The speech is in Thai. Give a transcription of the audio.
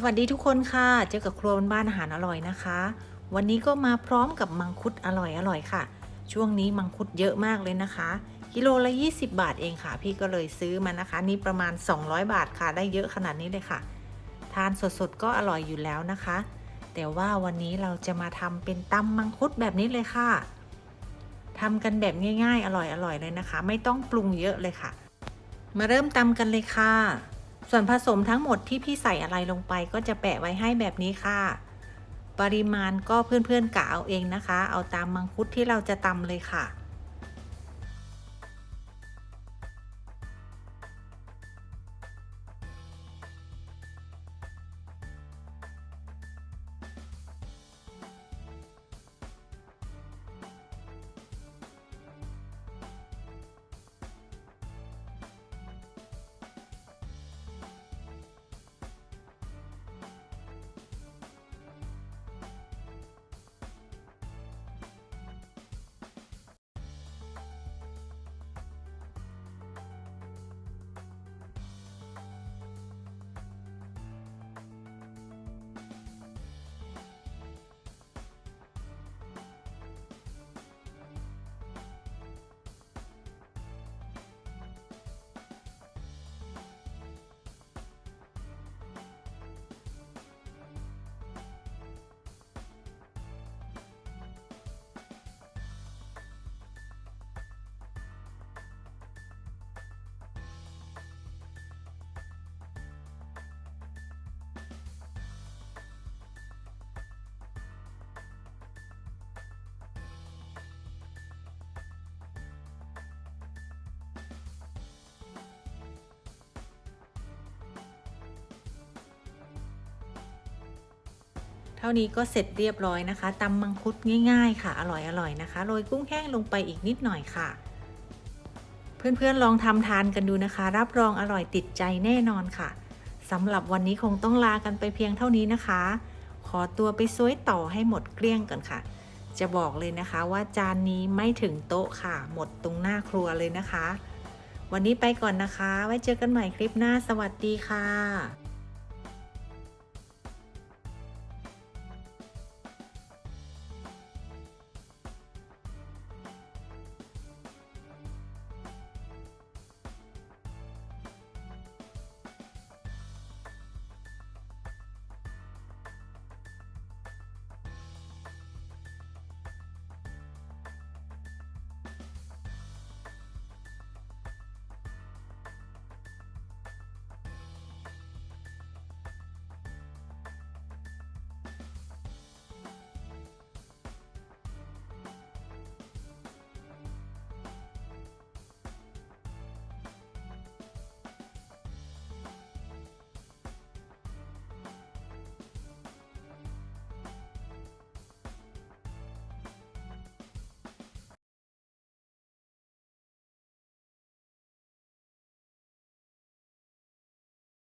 สวัสดีทุกคนค่ะ เจอกับครัวบ้านอาหารอร่อยนะคะ วันนี้ก็มาพร้อมกับมังคุดอร่อยอร่อยค่ะ ช่วงนี้มังคุดเยอะมากเลยนะคะ กิโลละ 20 บาทเองค่ะ พี่ก็เลยซื้อมานะคะ นี่ประมาณ 200 บาทค่ะ ได้เยอะขนาดนี้เลยค่ะ ทานสดๆก็อร่อยอยู่แล้วนะคะ แต่ว่าวันนี้เราจะมาทำเป็นตำมังคุดแบบนี้เลยค่ะทำกันแบบง่าย ๆ อร่อยๆเลยนะคะ ไม่ต้องปรุงเยอะเลยค่ะ มาเริ่มตำกันเลยค่ะ ส่วนผสมทั้งหมดที่พี่ใส่อะไรลงไปก็จะแปะไว้ให้แบบนี้ค่ะ ปริมาณก็เพื่อนๆกะเอาเองนะคะ เอาตามมังคุดที่เราจะตำเลยค่ะ เท่านี้ก็เสร็จเรียบร้อยนะคะตำมังคุดง่ายๆ ค่ะ อร่อยๆนะคะโรยกุ้งแห้งลงไปอีกนิดหน่อยค่ะ เพื่อนๆลองทำทานกันดูนะคะ รับรองอร่อยติดใจแน่นอนค่ะสำหรับวันนี้คงต้องลากันไปเพียงเท่านี้นะคะ ขอตัวไปซวยต่อให้หมดเกลี้ยงก่อนค่ะ จะบอกเลยนะคะว่าจานนี้ไม่ถึงโต๊ะค่ะ หมดตรงหน้าครัวเลยนะคะ วันนี้ไปก่อนนะคะ ไว้เจอกันใหม่คลิปหน้าสวัสดีค่ะ